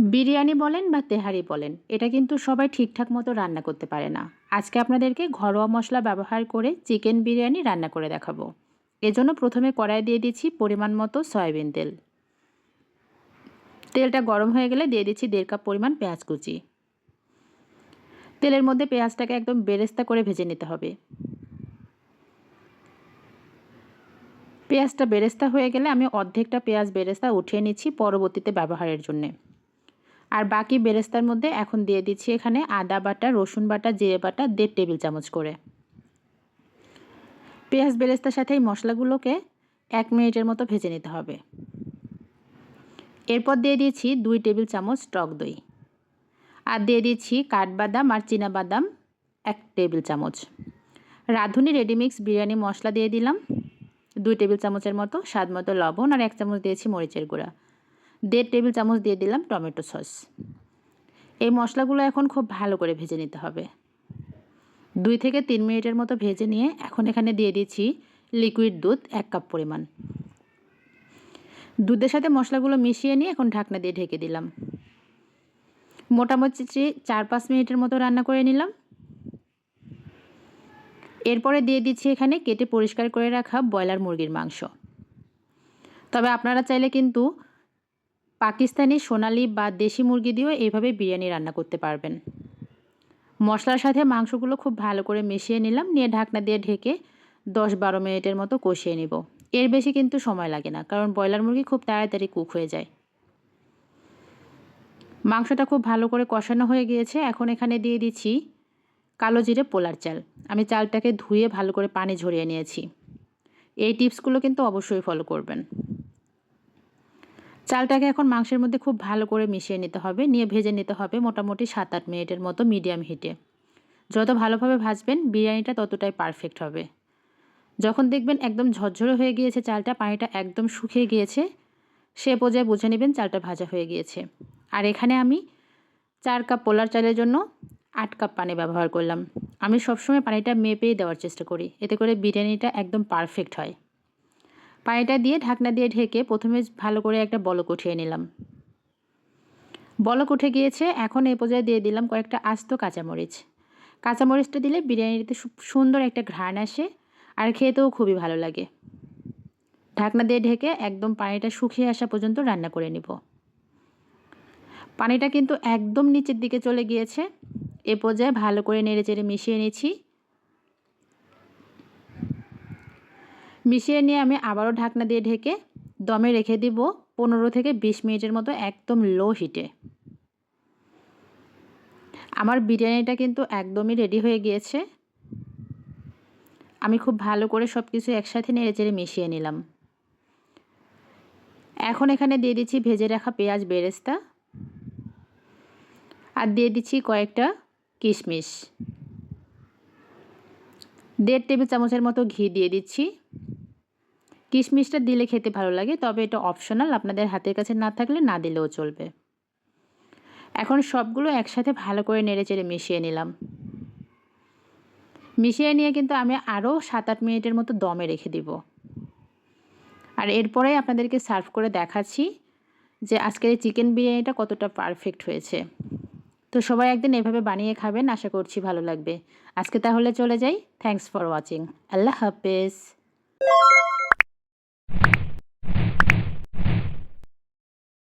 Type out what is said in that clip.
বিরিয়ানি বলেন বা তেহারি বলেন, এটা কিন্তু সবাই ঠিকঠাক মতো রান্না করতে পারে না। আজকে আপনাদেরকে ঘরোয়া মশলা ব্যবহার করে চিকেন বিরিয়ানি রান্না করে দেখাবো। এজন্য প্রথমে কড়াই দিয়ে দিচ্ছি পরিমাণ মতো সয়াবিন তেল। তেলটা গরম হয়ে গেলে দিয়ে দিচ্ছি দেড় কাপ পরিমাণ পেঁয়াজ কুচি। তেলের মধ্যে পেঁয়াজটাকে একদম বেরেস্তা করে ভেজে নিতে হবে। পেঁয়াজটা বেরেস্তা হয়ে গেলে আমি অর্ধেকটা পেঁয়াজ বেরেস্তা উঠিয়ে নিচ্ছি পরবর্তীতে ব্যবহারের জন্যে। আর বাকি বেরেস্তার মধ্যে এখন দিয়ে দিচ্ছি এখানে আদা বাটা, রসুন বাটা, জিরে বাটা, দেড় টেবিল চামচ করে। পেঁয়াজ বেরেস্তার সাথে এই মশলাগুলোকে এক মিনিটের মতো ভেজে নিতে হবে। এরপর দিয়ে দিয়েছি দুই টেবিল চামচ টক দই। আর দিয়ে দিচ্ছি কাঠবাদাম আর বাদাম এক টেবিল চামচ। রাঁধুনি রেডিমিক্স বিরিয়ানি মশলা দিয়ে দিলাম। দুই টেবিল চামচের মতো স্বাদ মতো লবণ আর এক চামচ দিয়েছি মরিচের গুঁড়া। দেড় টেবিল চামচ দিয়ে দিলাম টমেটো সস। এই মশলাগুলো এখন খুব ভালো করে ভেজে নিতে হবে। দুই থেকে তিন মিনিটের মতো ভেজে নিয়ে এখন এখানে দিয়ে দিচ্ছি লিকুইড দুধ এক কাপ পরিমাণ। দুধের সাথে মশলাগুলো মিশিয়ে নিয়ে এখন ঢাকনা দিয়ে ঢেকে দিলাম। মোটামুটি চার পাঁচ মিনিটের মতো রান্না করে নিলাম। এরপরে দিয়ে দিচ্ছি এখানে কেটে পরিষ্কার করে রাখা ব্রয়লার মুরগির মাংস। তবে আপনারা চাইলে কিন্তু পাকিস্তানি সোনালি বা দেশি মুরগি দিয়েও এইভাবে বিরিয়ানি রান্না করতে পারবেন। মশলার সাথে মাংসগুলো খুব ভালো করে মিশিয়ে নিলাম, নিয়ে ঢাকনা দিয়ে ঢেকে দশ বারো মিনিটের মতো কষিয়ে নিব। এর বেশি কিন্তু সময় লাগে না, কারণ ব্রয়লার মুরগি খুব তাড়াতাড়ি কুক হয়ে যায়। মাংসটা খুব ভালো করে কষানো হয়ে গিয়েছে। এখন এখানে দিয়ে দিচ্ছি কালো জিরে পোলার চাল। আমি চালটাকে ধুয়ে ভালো করে পানি ঝরিয়ে নিয়েছি। এই টিপসগুলো কিন্তু অবশ্যই ফলো করবেন। চালটাকে এখন মাংসের মধ্যে খুব ভালো করে মিশিয়ে নিতে হবে। নিয়ে ভেজে নিতে হবে মোটামুটি সাত আট মিনিটের মতো মিডিয়াম হিটে। যত ভালোভাবে ভাজবেন, বিরিয়ানিটা ততটাই পারফেক্ট হবে। যখন দেখবেন একদম ঝরঝরে হয়ে গিয়েছে চালটা, পানিটা একদম শুকিয়ে গিয়েছে, সে পর্যায়ে বুঝে নেবেন চালটা ভাজা হয়ে গিয়েছে। আর এখানে আমি চার কাপ পোলার চালের জন্য আট কাপ পানি ব্যবহার করলাম। আমি সবসময় পানিটা মেপেই দেওয়ার চেষ্টা করি। এতে করে বিরিয়ানিটা একদম পারফেক্ট হয়। পানিটা দিয়ে ঢাকনা দিয়ে ঢেকে প্রথমে ভালো করে একটা বলক উঠিয়ে নিলাম। বলক উঠে গিয়েছে, এখন এই পর্যায়ে দিয়ে দিলাম কয়েকটা আস্ত কাঁচামরিচ। কাঁচামরিচটা দিলে বিরিয়ানিতে সুন্দর একটা ঘ্রাণ আসে আর খেতেও খুবই ভালো লাগে। ঢাকনা দিয়ে ঢেকে একদম পানিটা শুকিয়ে আসা পর্যন্ত রান্না করে নিব। পানিটা কিন্তু একদম নিচের দিকে চলে গিয়েছে। এ পর্যায়ে ভালো করে নেড়ে চেড়ে মিশিয়ে নিয়েছি মিশিয়ে নিয়ে আমি আবারও ঢাকনা দিয়ে ঢেকে দমে রেখে দিব পনেরো থেকে বিশ মিনিটের মতো একদম লো হিটে আমার বিরিয়ানিটা কিন্তু একদমই রেডি হয়ে গিয়েছে। আমি খুব ভালো করে সব কিছু একসাথে নেড়ে চেড়ে মিশিয়ে নিলাম। এখন এখানে দিয়ে দিচ্ছি ভেজে রাখা পেঁয়াজ বেরেস্তা আর দিয়ে দিচ্ছি কয়েকটা কিশমিশ। দেড় টেবিল চামচের মতো ঘি দিয়ে দিচ্ছি। কিশমিশটা দিলে খেতে ভালো লাগে, তবে এটা অপশনাল আপনাদের হাতের কাছে না থাকলে না দিলেও চলবে। এখন সবগুলো একসাথে ভালো করে নেড়ে চেড়ে মিশিয়ে নিলাম। মিশিয়ে নিয়ে কিন্তু আমি আরও সাত আট মিনিটের মতো দমে রেখে দিব। আর এরপরে আপনাদেরকে সার্ভ করে দেখাচ্ছি যে আজকের এই চিকেন বিরিয়ানিটা কতটা পারফেক্ট হয়েছে। তো সবাই একদিন এভাবে বানিয়ে খাবেন, আশা করছি ভালো লাগবে। আজকে তাহলে চলে যাই। থ্যাংকস ফর ওয়াচিং আল্লাহ হাফেজ।